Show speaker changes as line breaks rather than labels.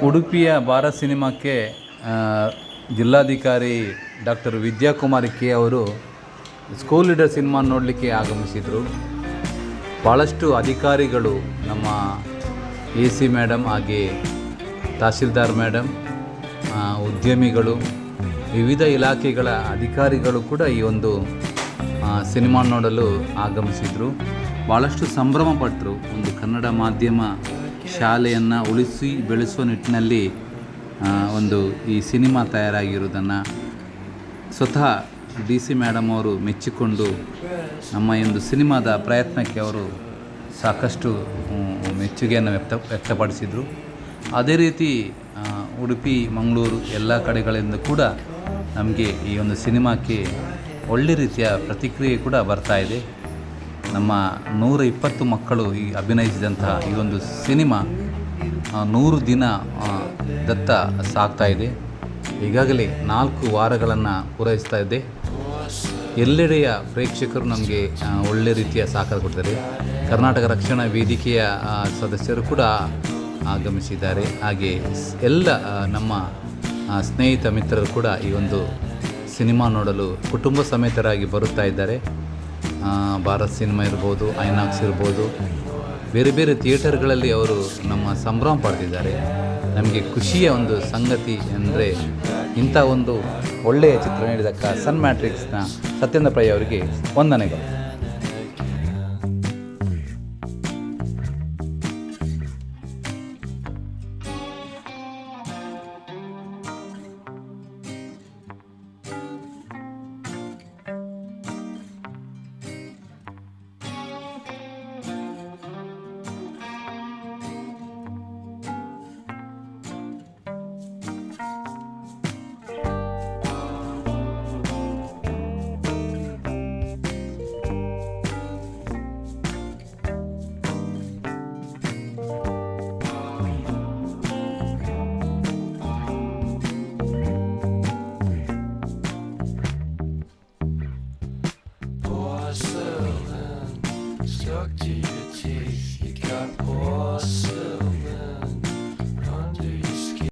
ಉಡುಪಿಯ ಭಾರತ್ ಸಿನಿಮಾಕ್ಕೆ ಜಿಲ್ಲಾಧಿಕಾರಿ ಡಾಕ್ಟರ್ ವಿದ್ಯಾಕುಮಾರಿ ಕೆ ಅವರು ಸ್ಕೂಲ್ ಲೀಡರ್ ಸಿನಿಮಾ ನೋಡಲಿಕ್ಕೆ ಆಗಮಿಸಿದರು. ಭಾಳಷ್ಟು ಅಧಿಕಾರಿಗಳು ನಮ್ಮ ಎ ಸಿ ಮೇಡಮ್ ಹಾಗೆ ತಹಸೀಲ್ದಾರ್ ಮೇಡಮ್ ಉದ್ಯಮಿಗಳು, ವಿವಿಧ ಇಲಾಖೆಗಳ ಅಧಿಕಾರಿಗಳು ಕೂಡ ಈ ಒಂದು ಸಿನಿಮಾ ನೋಡಲು ಆಗಮಿಸಿದರು. ಭಾಳಷ್ಟು ಸಂಭ್ರಮ ಪಟ್ಟರು ಒಂದು ಕನ್ನಡ ಮಾಧ್ಯಮ ಶಾಲೆಯನ್ನು ಉಳಿಸಿ ಬೆಳೆಸುವ ನಿಟ್ಟಿನಲ್ಲಿ ಒಂದು ಈ ಸಿನಿಮಾ ತಯಾರಾಗಿರುವುದನ್ನು ಸ್ವತಃ ಡಿ ಸಿ ಮೇಡಮ್ ಅವರು ಮೆಚ್ಚಿಕೊಂಡು ನಮ್ಮ ಒಂದು ಸಿನಿಮಾದ ಪ್ರಯತ್ನಕ್ಕೆ ಅವರು ಸಾಕಷ್ಟು ಮೆಚ್ಚುಗೆಯನ್ನು ವ್ಯಕ್ತ, ವ್ಯಕ್ತಪಡಿಸಿದರು. ಅದೇ ರೀತಿ ಉಡುಪಿ, ಮಂಗಳೂರು ಎಲ್ಲ ಕಡೆಗಳಿಂದ ಕೂಡ ನಮಗೆ ಈ ಒಂದು ಸಿನಿಮಾಕ್ಕೆ ಒಳ್ಳೆ ರೀತಿಯ ಪ್ರತಿಕ್ರಿಯೆ ಕೂಡ ಬರ್ತಾ ಇದೆ. ನಮ್ಮ ನೂರ ಇಪ್ಪತ್ತು ಮಕ್ಕಳು ಈ ಅಭಿನಯಿಸಿದಂತಹ ಈ ಒಂದು ಸಿನಿಮಾ ನೂರು ದಿನ ದತ್ತ ಸಾಗ್ತಾ ಇದೆ. ಈಗಾಗಲೇ ನಾಲ್ಕು ವಾರಗಳನ್ನು ಪೂರೈಸ್ತಾ ಇದೆ. ಎಲ್ಲೆಡೆಯ ಪ್ರೇಕ್ಷಕರು ನಮಗೆ ಒಳ್ಳೆ ರೀತಿಯ ಸಹಕಾರ ಕೊಡ್ತಾರೆ. ಕರ್ನಾಟಕ ರಕ್ಷಣಾ ವೇದಿಕೆಯ ಸದಸ್ಯರು ಕೂಡ ಆಗಮಿಸಿದ್ದಾರೆ. ಹಾಗೆ ಎಲ್ಲ ನಮ್ಮ ಸ್ನೇಹಿತ ಮಿತ್ರರು ಕೂಡ ಈ ಒಂದು ಸಿನಿಮಾ ನೋಡಲು ಕುಟುಂಬ ಸಮೇತರಾಗಿ ಬರುತ್ತಾ ಇದ್ದಾರೆ. ಭಾರತ್ ಸಿನಿಮಾ ಇರ್ಬೋದು, ಐನಾಕ್ಸ್ ಇರ್ಬೋದು. ಬೇರೆ ಬೇರೆ ಥಿಯೇಟರ್ಗಳಲ್ಲಿ ಅವರು ನಮ್ಮ ಸಂಭ್ರಮ ಪಡೆದಿದ್ದಾರೆ ನಮಗೆ ಖುಷಿಯ ಒಂದು ಸಂಗತಿ ಅಂದರೆ ಇಂಥ ಒಂದು ಒಳ್ಳೆಯ ಚಿತ್ರ ನೀಡಿದಕ್ಕ ಸನ್ ಮ್ಯಾಟ್ರಿಕ್ಸ್ನ ಸತ್ಯೇಂದ್ರ ಪೈ ಅವರಿಗೆ ವಂದನೆಗಳು.
Porcelain stuck to your teeth. You got porcelain.